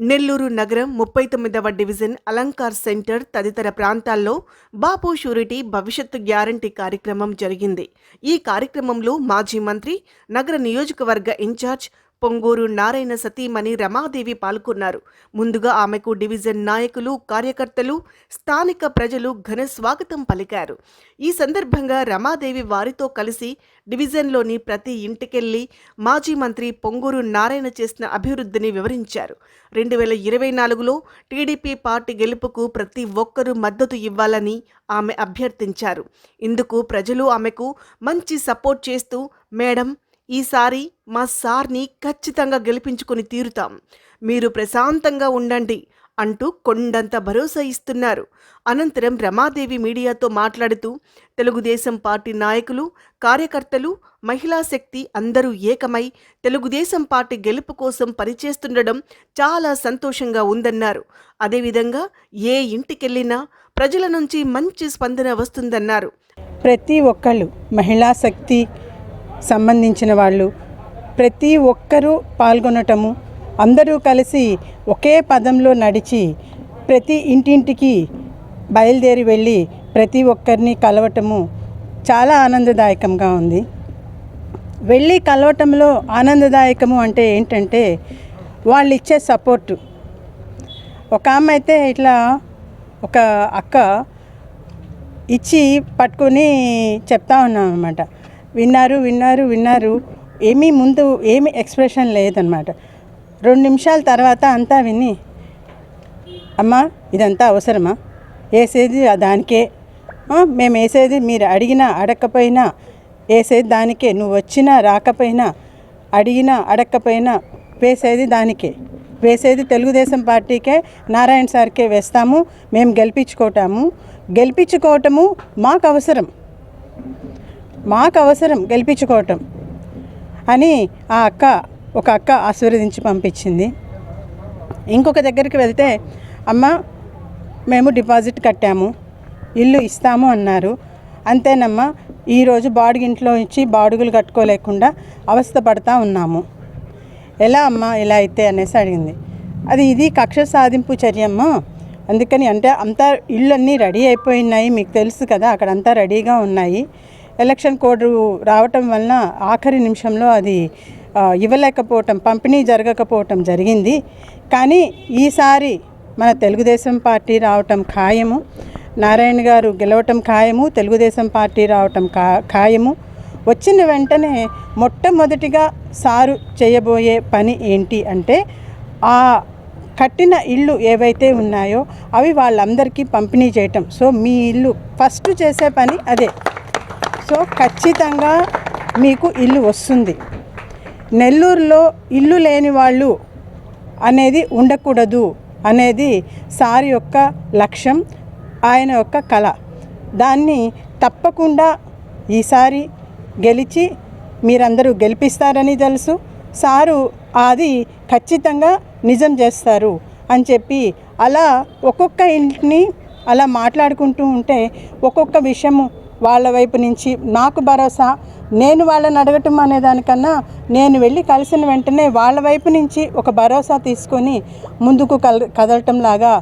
నెల్లూరు నగరం ముప్పై తొమ్మిదవ డివిజన్ అలంకార్ సెంటర్ తదితర ప్రాంతాల్లో బాపు షూరిటీ భవిష్యత్తు గ్యారంటీ కార్యక్రమం జరిగింది. ఈ కార్యక్రమంలో మాజీ మంత్రి నగర నియోజకవర్గ ఇన్ఛార్జ్ పొంగూరు నారాయణ సతీమణి రమాదేవి పాల్గొన్నారు. ముందుగా ఆమెకు డివిజన్ నాయకులు కార్యకర్తలు స్థానిక ప్రజలు ఘన స్వాగతం పలికారు. ఈ సందర్భంగా రమాదేవి వారితో కలిసి డివిజన్లోని ప్రతి ఇంటికెళ్ళి మాజీ మంత్రి పొంగూరు నారాయణ చేసిన అభివృద్ధిని వివరించారు. రెండు వేల ఇరవై నాలుగులో టీడీపీ పార్టీ గెలుపుకు ప్రతి ఒక్కరూ మద్దతు ఇవ్వాలని ఆమె అభ్యర్థించారు. ఇందుకు ప్రజలు ఆమెకు మంచి సపోర్ట్ చేస్తూ మేడం ఈసారి మా సార్ని ఖచ్చితంగా గెలిపించుకొని తీరుతాం. మీరు ప్రశాంతంగా ఉండండి అంటూ కొండంత భరోసా ఇస్తున్నారు. అనంతరం రమాదేవి మీడియాతో మాట్లాడుతూ తెలుగుదేశం పార్టీ నాయకులు కార్యకర్తలు మహిళా శక్తి అందరూ ఏకమై తెలుగుదేశం పార్టీ గెలుపు కోసం పనిచేస్తుండడం చాలా సంతోషంగా ఉందన్నారు. అదేవిధంగా ఏ ఇంటికెళ్ళినా ప్రజల నుంచి మంచి స్పందన వస్తుందన్నారు. ప్రతి ఒక్కళ్ళు మహిళా శక్తి సంబంధించిన వాళ్ళు. ప్రతి ఒక్కరూ పాల్గొనటము అందరూ కలిసి ఒకే పదంలో నడిచి ప్రతి ఇంటింటికి బయలుదేరి వెళ్ళి ప్రతి ఒక్కరిని కలవటము చాలా ఆనందదాయకంగా ఉంది. వెళ్ళి కలవటంలో ఆనందదాయకము అంటే ఏంటంటే వాళ్ళు ఇచ్చే సపోర్టు. ఒక ఆమె అయితే ఇట్లా ఒక అక్క ఇచ్చి పట్టుకొని చెప్తా ఉన్నాం అనమాట విన్నారు విన్నారు విన్నారు. ఏమీ ముందు ఏమీ ఎక్స్ప్రెషన్ లేదనమాట రెండు నిమిషాల తర్వాత అంతా విని అమ్మా ఇదంతా అవసరమా? వేసేది దానికే. మేము వేసేది మీరు అడిగినా అడగకపోయినా వేసేది దానికే. నువ్వు వచ్చినా రాకపోయినా అడిగినా అడగకపోయినా వేసేది దానికే. వేసేది తెలుగుదేశం పార్టీకే నారాయణ సార్కే వేస్తాము. మేము గెలిపించుకోవటాము గెలిపించుకోవటము మాకు అవసరం. మాకు అవసరం గెలిపించుకోవటం అని ఆ అక్క ఒక అక్క ఆశీర్వదించి పంపించింది. ఇంకొక దగ్గరికి వెళ్తే అమ్మ మేము డిపాజిట్ కట్టాము ఇల్లు ఇస్తాము అన్నారు. అంతేనమ్మా ఈరోజు బాడుగింట్లో ఇచ్చి బాడుగులు కట్టుకోలేకుండా అవస్థ పడతా ఉన్నాము. ఎలా అమ్మా ఇలా అయితే అనేసి అడిగింది. అది ఇది కక్ష సాధింపు చర్యమ్మ. అందుకని అంటే అంతా ఇళ్ళన్నీ రెడీ అయిపోయినాయి మీకు తెలుసు కదా అక్కడ అంతా రెడీగా ఉన్నాయి. ఎలక్షన్ కోడ్ రావటం వలన ఆఖరి నిమిషంలో అది ఇవ్వలేకపోవటం పంపిణీ జరగకపోవటం జరిగింది. కానీ ఈసారి మన తెలుగుదేశం పార్టీ రావటం ఖాయము. నారాయణ గారు గెలవటం ఖాయము. తెలుగుదేశం పార్టీ రావటం ఖా ఖాయము. వచ్చిన వెంటనే మొట్టమొదటిగా సారు చేయబోయే పని ఏంటి అంటే ఆ కట్టిన ఇళ్ళు ఏవైతే ఉన్నాయో అవి వాళ్ళందరికీ పంపిణీ చేయటం. సో మీ ఇల్లు ఫస్ట్ చేసే పని అదే. సో ఖచ్చితంగా మీకు ఇల్లు వస్తుంది. నెల్లూరులో ఇల్లు లేని వాళ్ళు అనేది ఉండకూడదు అనేది సార్ యొక్క లక్ష్యం ఆయన యొక్క కళ. దాన్ని తప్పకుండా ఈసారి గెలిచి మీరందరూ గెలిపిస్తారని తెలుసు. సారు అది ఖచ్చితంగా నిజం చేస్తారు అని చెప్పి అలా ఒక్కొక్క ఇంటిని అలా మాట్లాడుకుంటూ ఉంటే ఒక్కొక్క విషయము వాళ్ళ వైపు నుంచి నాకు భరోసా నేను వాళ్ళని అడగటం అనే దానికన్నా నేను వెళ్ళి కలిసిన వెంటనే వాళ్ళ వైపు నుంచి ఒక భరోసా తీసుకొని ముందుకు కల కదలటం లాగా